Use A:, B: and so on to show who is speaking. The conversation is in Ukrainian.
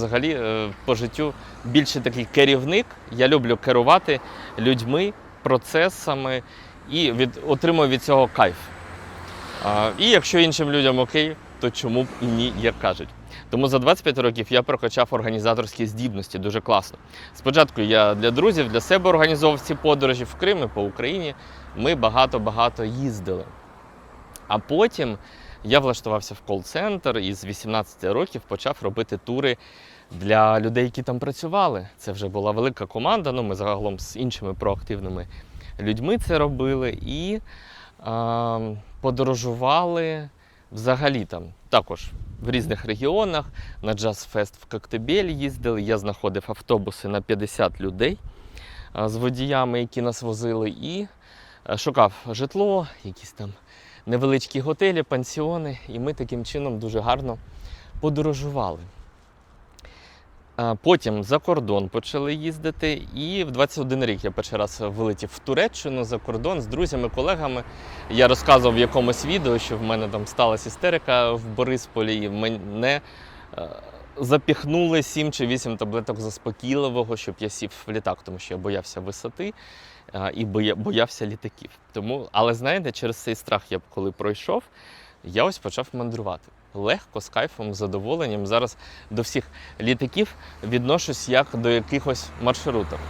A: взагалі е, по життю більше такий керівник. Я люблю керувати людьми, процесами і від, отримую від цього кайф. А, і якщо іншим людям окей, то чому б і ні, як кажуть. Тому за 25 років я прокачав організаторські здібності дуже класно. Спочатку я для друзів, для себе організовував ці подорожі в Крим і по Україні. Ми багато-багато їздили. А потім я влаштувався в кол-центр і з 18 років почав робити тури для людей, які там працювали. Це вже була велика команда. Ну, ми загалом з іншими проактивними людьми це робили і а, подорожували взагалі там також в різних регіонах. На джаз-фест в Коктебель їздили. Я знаходив автобуси на 50 людей з водіями, які нас возили, і е, шукав житло, якісь там невеличкі готелі, пансіони, і ми таким чином дуже гарно подорожували. Потім за кордон почали їздити, і в 21 рік я перший раз вилетів в Туреччину за кордон з друзями, колегами. Я розказував в якомусь відео, що в мене там сталася істерика в Борисполі, і мене е, запіхнули 7 чи 8 таблеток заспокійливого, щоб я сів в літак, тому що я боявся висоти і боя- боявся літаків. Тому, але знаєте, через цей страх я коли пройшов, я ось почав мандрувати. Легко, з кайфом, з задоволенням. Зараз до всіх літаків відношусь як до якихось маршруток.